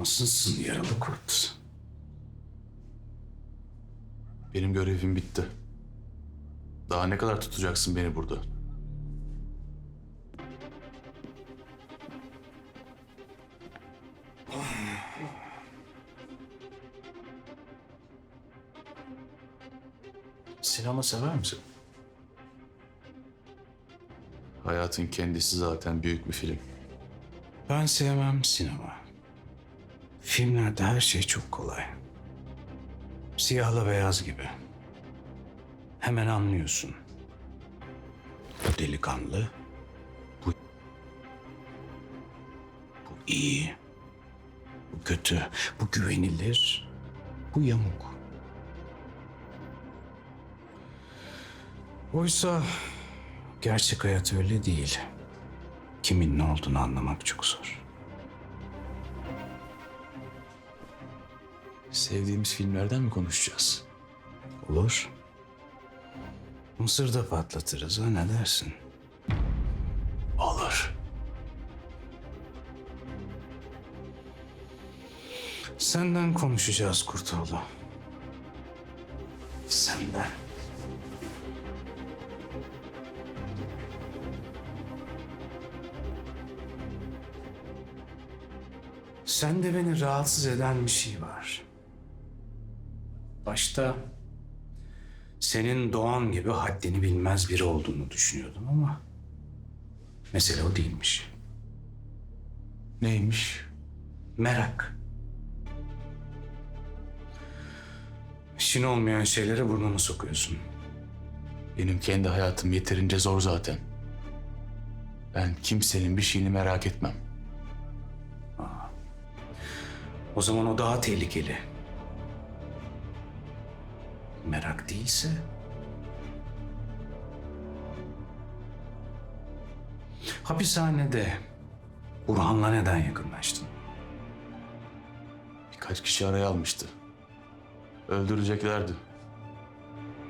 Nasılsın yaralı kurt? Benim görevim bitti. Daha ne kadar tutacaksın beni burada? Sinema sever misin? Hayatın kendisi zaten büyük bir film. Ben sevmem sinema. Filmlerde her şey çok kolay. Siyahla beyaz gibi. Hemen anlıyorsun. Bu delikanlı. Bu... Bu iyi. Bu kötü. Bu güvenilir. Bu yamuk. Oysa gerçek hayat öyle değil. Kimin ne olduğunu anlamak çok zor. Sevdiğimiz filmlerden mi konuşacağız? Olur. Mısır'da patlatırız ha ne dersin? Olur. Senden konuşacağız Kurtoğlu. Senden. Sende beni rahatsız eden bir şey var. Başta senin Doğan gibi haddini bilmez biri olduğunu düşünüyordum ama mesele o değilmiş. Neymiş? Merak. İşin olmayan şeylere burnunu sokuyorsun. Benim kendi hayatım yeterince zor zaten. Ben kimsenin bir şeyini merak etmem. O zaman o daha tehlikeli. Değilse... Hapishanede Burhan'la neden yakınlaştın? Birkaç kişi araya almıştı. Öldüreceklerdi.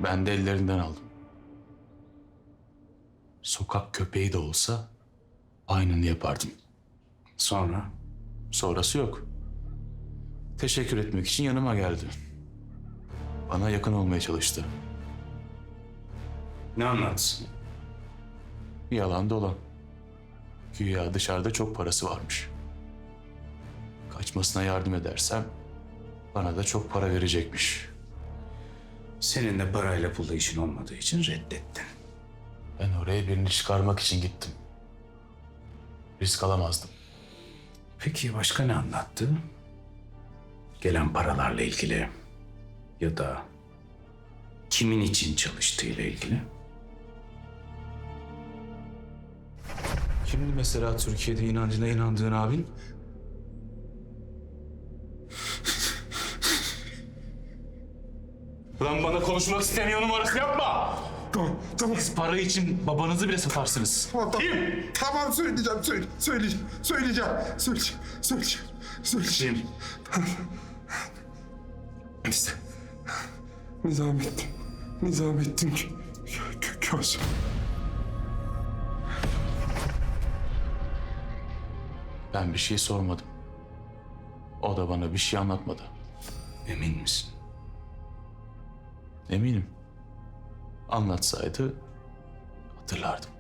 Ben de ellerinden aldım. Sokak köpeği de olsa aynını yapardım. Sonra Sonrası yok. Teşekkür etmek için yanıma geldi. Bana yakın olmaya çalıştı. ne anlatsın? Yalan dolan. Güya dışarıda çok parası varmış. Kaçmasına yardım edersem bana da çok para verecekmiş. Senin de parayla pulla işin olmadığı için reddettin. Ben oraya birini çıkarmak için gittim. Risk alamazdım. Peki başka ne anlattı? Gelen paralarla ilgili ya da kimin için çalıştığıyla ilgili? Kimdi mesela Türkiye'de inancına inandığın abin? Lan bana konuşmak istemiyor numarası yapma! Tamam, tamam. Siz para için babanızı bile satarsınız. Tamam, tamam. Tamam söyleyeceğim, söyle, söyleyeceğim, söyleyeceğim, söyleyeceğim, söyleyeceğim, söyleyeceğim. İşte Nizamettin, Nizamettin kö, kö, köz. Ben bir şey sormadım. O da bana bir şey anlatmadı. Emin misin? Eminim. Anlatsaydı hatırlardım.